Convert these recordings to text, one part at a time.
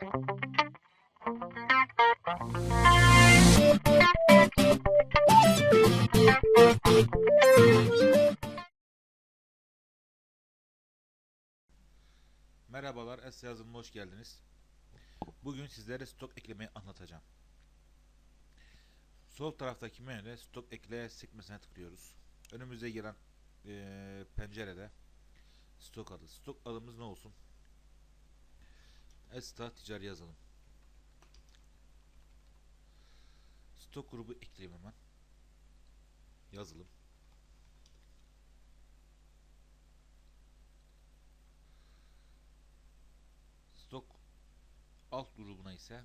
Merhabalar, Es yazılıma hoş geldiniz. Bugün sizlere stok eklemeyi anlatacağım. Sol taraftaki menüde stok ekle sekmesine tıklıyoruz. Önümüze gelen eee, pencerede stok adı. Stok adımız ne olsun? Esta ticari yazalım. Stok grubu ekleyeyim hemen. Yazılım. Stok alt grubuna ise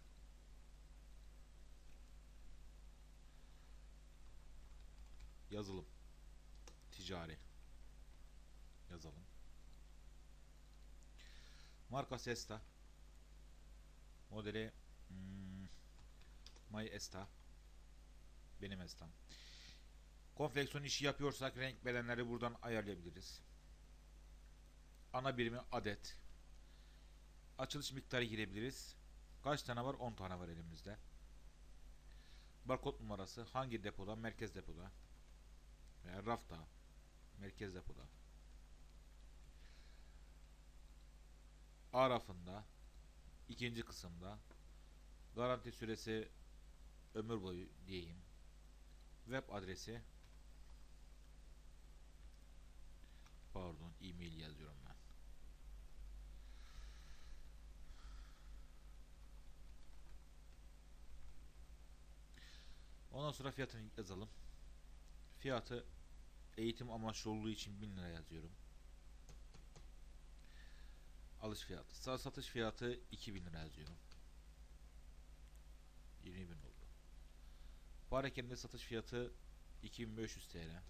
yazılım ticari yazalım. Marka Sesta modeli hmm, My Esta benim Esta'm. Konfeksiyon işi yapıyorsak renk bedenleri buradan ayarlayabiliriz. Ana birimi adet. Açılış miktarı girebiliriz. Kaç tane var? 10 tane var elimizde. Barkod numarası hangi depoda? Merkez depoda. Veya rafta. Merkez depoda. A rafında. İkinci kısımda. Garanti süresi ömür boyu diyeyim. Web adresi Pardon, e-mail yazıyorum ben. Ondan sonra fiyatını yazalım. Fiyatı eğitim amaçlı olduğu için 1000 lira yazıyorum. Alış fiyatı. Sağ satış fiyatı 2000 lira yazıyorum. 20 bin oldu. Parakende satış fiyatı 2500 TL.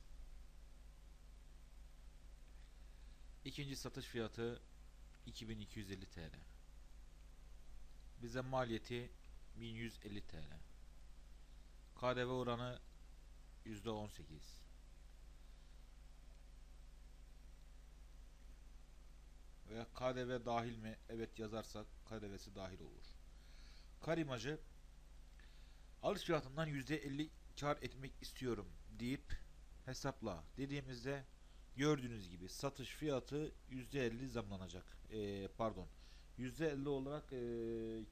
İkinci satış fiyatı 2250 TL. Bize maliyeti 1150 TL. KDV oranı %18. Veya KDV dahil mi? Evet yazarsak KDV'si dahil olur. Kar imajı alış fiyatından %50 kar etmek istiyorum deyip hesapla dediğimizde gördüğünüz gibi satış fiyatı %50 zamlanacak. Ee, pardon. %50 olarak ee,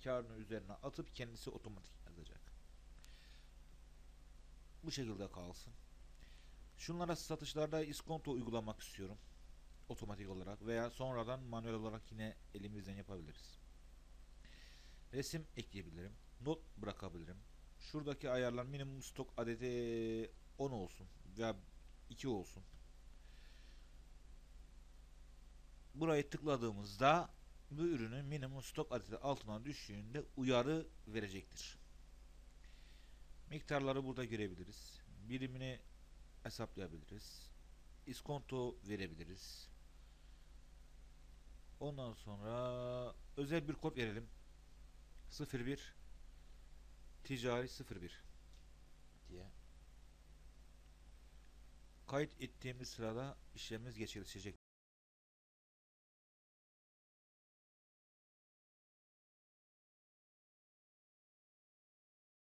karını üzerine atıp kendisi otomatik yazacak. Bu şekilde kalsın. Şunlara satışlarda iskonto uygulamak istiyorum. Otomatik olarak veya sonradan manuel olarak yine elimizden yapabiliriz. Resim ekleyebilirim. Not bırakabilirim. Şuradaki ayarlar minimum stok adedi 10 olsun veya 2 olsun. Burayı tıkladığımızda bu ürünün minimum stok adedi altına düştüğünde uyarı verecektir. Miktarları burada görebiliriz. Birimini hesaplayabiliriz. İskonto verebiliriz. Ondan sonra özel bir kod verelim. 01 ticari 01 diye. Kayıt ettiğimiz sırada işlemimiz gerçekleşecek.